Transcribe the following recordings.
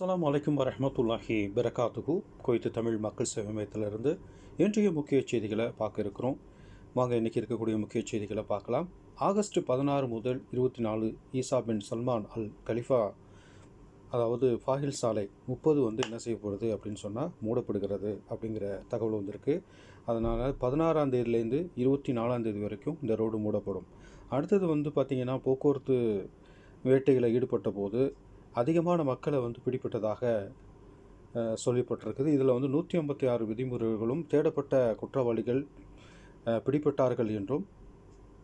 அஸ்லாம் அலைக்கும் வரமத்துல்லாஹி பிரகாத்துகு குவைத்து தமிழ் மக்கள் சேவை மையத்திலிருந்து இன்றைய முக்கிய செய்திகளை பார்க்க இருக்கிறோம். வாங்க இன்றைக்கி இருக்கக்கூடிய முக்கிய செய்திகளை பார்க்கலாம். ஆகஸ்ட் பதினாறு முதல் இருபத்தி நாலு ஈசா பின் சல்மான் அல் கலிஃபா அதாவது ஃபாஹில் சாலை முப்பது வந்து என்ன செய்யப்படுது அப்படின்னு சொன்னால் மூடப்படுகிறது அப்படிங்கிற தகவல் வந்திருக்கு. அதனால் பதினாறாம் தேதியிலேருந்து இருபத்தி நாலாம் தேதி வரைக்கும் இந்த ரோடு மூடப்படும். அடுத்தது வந்து பார்த்திங்கன்னா போக்குவரத்து வேட்டையில் ஈடுபட்ட போது அதிகமான மக்களை வந்து பிடிப்பட்டதாக சொல்லப்பட்டிருக்குது. இதில் வந்து நூற்றி ஐம்பத்தி ஆறு விதிமுறைகளும் தேடப்பட்ட குற்றவாளிகள் பிடிப்பட்டார்கள் பிடிபட்டார்கள் என்றும்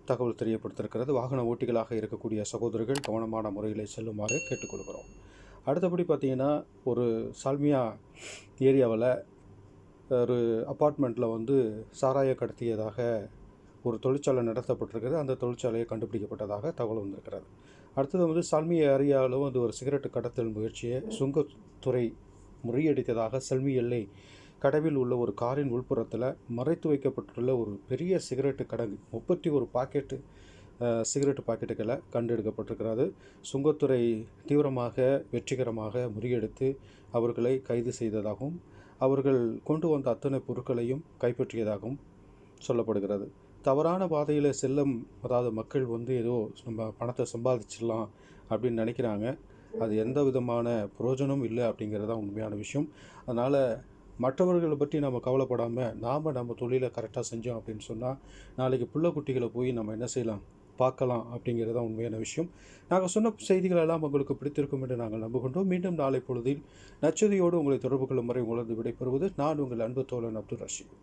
தகவல் தெரியப்படுத்திருக்கிறது வாகன ஓட்டிகளாக இருக்கக்கூடிய சகோதரர்கள் கவனமான முறையில் செல்லுமாறு கேட்டுக்கொள்கிறோம். அடுத்தபடி பார்த்திங்கன்னா ஒரு சால்மியா ஏரியாவில் ஒரு அப்பார்ட்மெண்ட்டில் வந்து சாராய கடத்தியதாக ஒரு தொழிற்சாலை நடத்தப்பட்டிருக்கிறது. அந்த தொழிற்சாலையை கண்டுபிடிக்கப்பட்டதாக தகவல் வந்திருக்கிறது. அடுத்தது வந்து சல்மி ஏரியாவிலும் வந்து ஒரு சிகரெட்டு கடத்தல் முயற்சியை சுங்கத்துறை முறியடித்ததாக செல்மி எல்லை கடவில் உள்ள ஒரு காரின் உள்புறத்தில் மறைத்து வைக்கப்பட்டுள்ள ஒரு பெரிய சிகரெட்டு கடங்கு முப்பத்தி ஒரு பாக்கெட்டு சிகரெட்டு சிகரெட் பாக்கெட்டுகளை கண்டெடுக்கப்பட்டிருக்கிறது. சுங்கத்துறை தீவிரமாக வெற்றிகரமாக முறியடித்து அவர்களை கைது செய்ததாகவும் அவர்கள் கொண்டு வந்த அத்தனை பொருட்களையும் கைப்பற்றியதாகவும் சொல்லப்படுகிறது. தவறான பாதையில் செல்லும் அதாவது மக்கள் வந்து ஏதோ நம்ம பணத்தை சம்பாதிச்சிடலாம் அப்படின்னு நினைக்கிறாங்க. அது எந்த விதமான பிரயோஜனமும் இல்லை அப்படிங்கிறது தான் உண்மையான விஷயம். அதனால் மற்றவர்களை பற்றி நம்ம கவலைப்படாமல் நாம் நம்ம தொழிலை கரெக்டாக செஞ்சோம் அப்படின்னு சொன்னால் நாளைக்கு பிள்ளை குட்டிகளை போய் நம்ம என்ன செய்யலாம்? பார்க்கலாம் அப்படிங்கிறது தான் உண்மையான விஷயம். நாங்கள் சொன்ன செய்திகள் எல்லாம் உங்களுக்கு பிடித்திருக்கும் என்று நாங்கள் நம்புகின்றோம். மீண்டும் நாளை பொழுதில் நச்சதியோடு உங்களை தொடர்பு கொள்ளும் வரை உங்களது விடைபெறுவது நான் உங்கள் அன்பு தோழன் அப்துல் ரஷீத்.